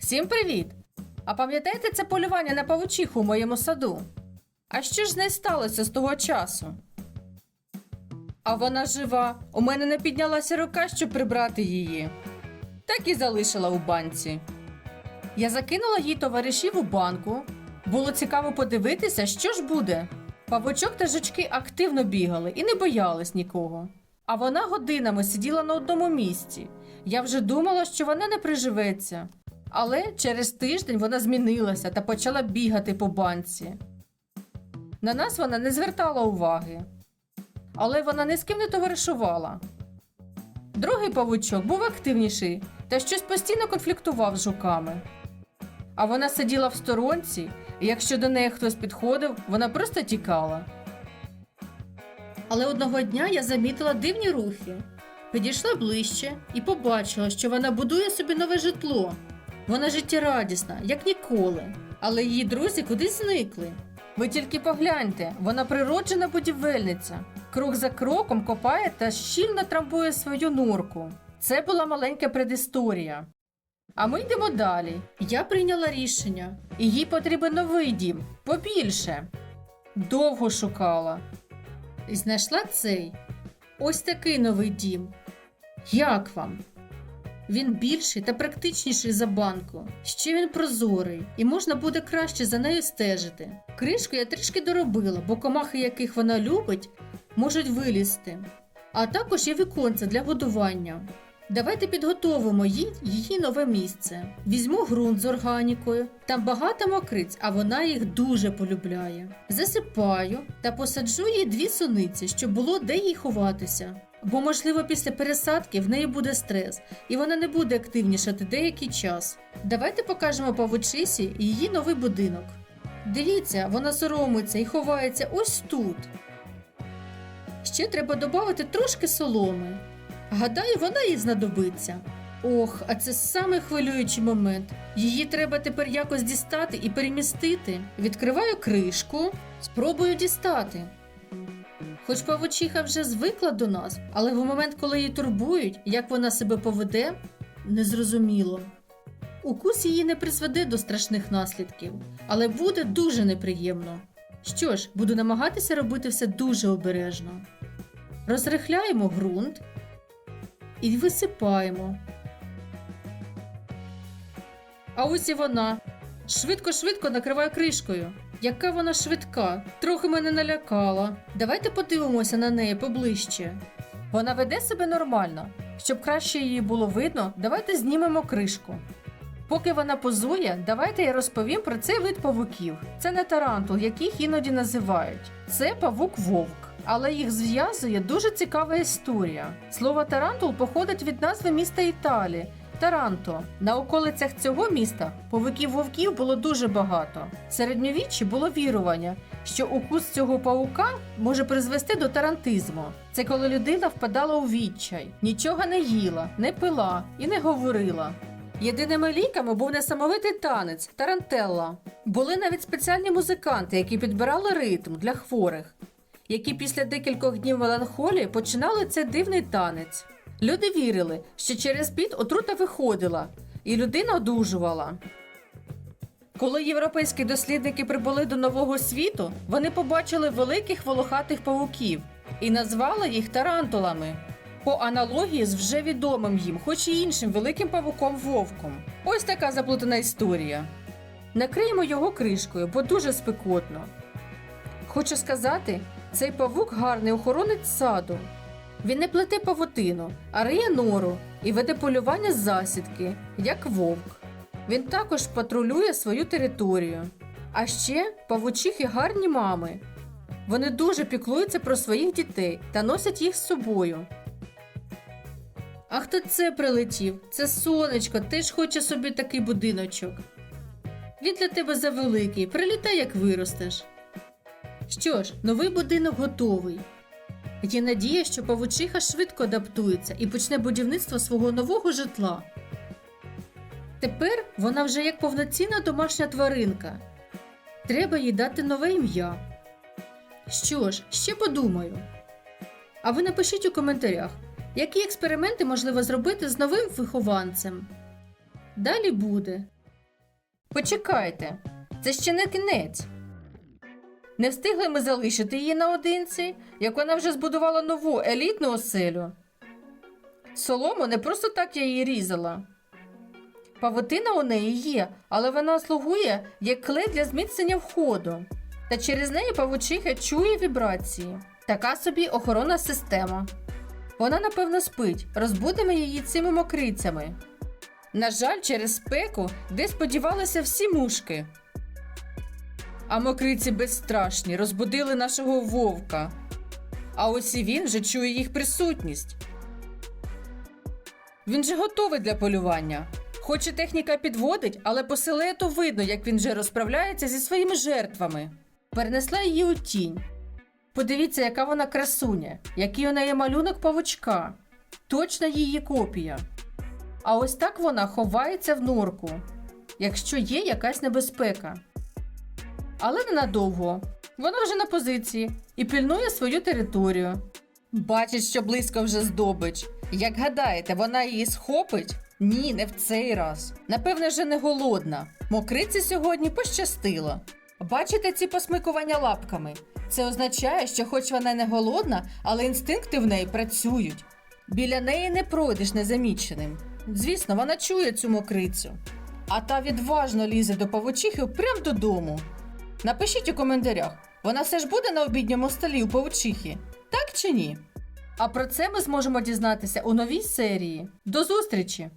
Всім привіт! А пам'ятаєте це полювання на павучиху у моєму саду? А що ж з нею сталося з того часу? А вона жива. У мене не піднялася рука, щоб прибрати її. Так і залишила у банці. Я закинула їй товаришів у банку. Було цікаво подивитися, що ж буде. Павучок та жучки активно бігали і не боялись нікого. А вона годинами сиділа на одному місці. Я вже думала, що вона не приживеться. Але через тиждень вона змінилася та почала бігати по банці. На нас вона не звертала уваги, але вона ні з ким не товаришувала. Другий павучок був активніший та щось постійно конфліктував з жуками. А вона сиділа в сторонці, і якщо до неї хтось підходив, вона просто тікала. Але одного дня я замітила дивні рухи. Підійшла ближче і побачила, що вона будує собі нове житло. Вона життєрадісна, як ніколи, але її друзі кудись зникли. Ви тільки погляньте, вона природжена будівельниця. Крок за кроком копає та щільно трамбує свою норку. Це була маленька предісторія. А ми йдемо далі. Я прийняла рішення, їй потрібен новий дім, побільше. Довго шукала. І знайшла цей. Ось такий новий дім. Як вам? Він більший та практичніший за банку. Ще він прозорий, і можна буде краще за нею стежити. Кришку я трішки доробила, бо комахи, яких вона любить, можуть вилізти. А також є віконце для годування. Давайте підготовимо їй її нове місце. Візьму ґрунт з органікою. Там багато мокриць, а вона їх дуже полюбляє. Засипаю та посаджу їй дві суниці, щоб було де їй ховатися. Бо, можливо, після пересадки в неї буде стрес, і вона не буде активнішати деякий час. Давайте покажемо павучисі її новий будинок. Дивіться, вона соромиться і ховається ось тут. Ще треба додати трошки соломи. Гадаю, вона їй знадобиться. Ох, а це саме хвилюючий момент. Її треба тепер якось дістати і перемістити. Відкриваю кришку, спробую дістати. Хоч павучиха вже звикла до нас, але в момент, коли її турбують, як вона себе поведе, незрозуміло. Укус її не призведе до страшних наслідків, але буде дуже неприємно. Що ж, буду намагатися робити все дуже обережно. Розрихляємо ґрунт і висипаємо. А ось і вона. Швидко-швидко накриваю кришкою. Яка вона швидка, трохи мене налякала. Давайте подивимося на неї поближче. Вона веде себе нормально. Щоб краще її було видно, давайте знімемо кришку. Поки вона позує, давайте я розповім про цей вид павуків. Це не тарантул, яких іноді називають. Це павук вовк. Але їх зв'язує дуже цікава історія. Слово тарантул походить від назви міста Італії Таранто. На околицях цього міста павуків вовків було дуже багато. В середньовіччі було вірування, що укус цього паука може призвести до тарантизму. Це коли людина впадала у відчай, нічого не їла, не пила і не говорила. Єдиними ліками був несамовитий танець тарантелла. Були навіть спеціальні музиканти, які підбирали ритм для хворих, які після декількох днів меланхолії починали цей дивний танець. Люди вірили, що через піт отрута виходила, і людина одужувала. Коли європейські дослідники прибули до нового світу, вони побачили великих волохатих павуків і назвали їх тарантулами. По аналогії з вже відомим їм, хоч і іншим великим павуком вовком. Ось така заплутана історія. Накриємо його кришкою, бо дуже спекотно. Хочу сказати, цей павук гарний охоронець саду. Він не плете павутину, а риє нору і веде полювання з засідки, як вовк. Він також патрулює свою територію. А ще павучихи гарні мами. Вони дуже піклуються про своїх дітей та носять їх з собою. А хто це прилетів? Це сонечко, теж хоче собі такий будиночок. Він для тебе завеликий, прилітай, як виростеш. Що ж, новий будинок готовий. Є надія, що павучиха швидко адаптується і почне будівництво свого нового житла. Тепер вона вже як повноцінна домашня тваринка. Треба їй дати нове ім'я. Що ж, ще подумаю. А ви напишіть у коментарях, які експерименти можливо зробити з новим вихованцем. Далі буде. Почекайте, це ще не кінець. Не встигли ми залишити її наодинці, як вона вже збудувала нову елітну оселю. Солому не просто так я її різала. Павутина у неї є, але вона слугує як клей для зміцнення входу. Та через неї павучиха чує вібрації. Така собі охоронна система. Вона, напевно, спить, розбудемо її цими мокрицями. На жаль, через спеку, де сподівалися всі мушки. А мокриці безстрашні розбудили нашого вовка. А ось і він вже чує їх присутність. Він же готовий для полювання. Хоч і техніка підводить, але по силуету видно, як він вже розправляється зі своїми жертвами. Перенесла її у тінь. Подивіться, яка вона красуня, який у неї малюнок павучка. Точна її копія. А ось так вона ховається в норку, якщо є якась небезпека. Але ненадовго. Вона вже на позиції і пильнує свою територію. Бачить, що близько вже здобич. Як гадаєте, вона її схопить? Ні, не в цей раз. Напевне, вже не голодна. Мокриці сьогодні пощастило. Бачите ці посмикування лапками? Це означає, що хоч вона не голодна, але інстинкти в неї працюють. Біля неї не пройдеш незаміченим. Звісно, вона чує цю мокрицю. А та відважно лізе до павучихи прямо додому. Напишіть у коментарях, вона все ж буде на обідньому столі у павчихі? так чи ні? А про це ми зможемо дізнатися у новій серії. До зустрічі!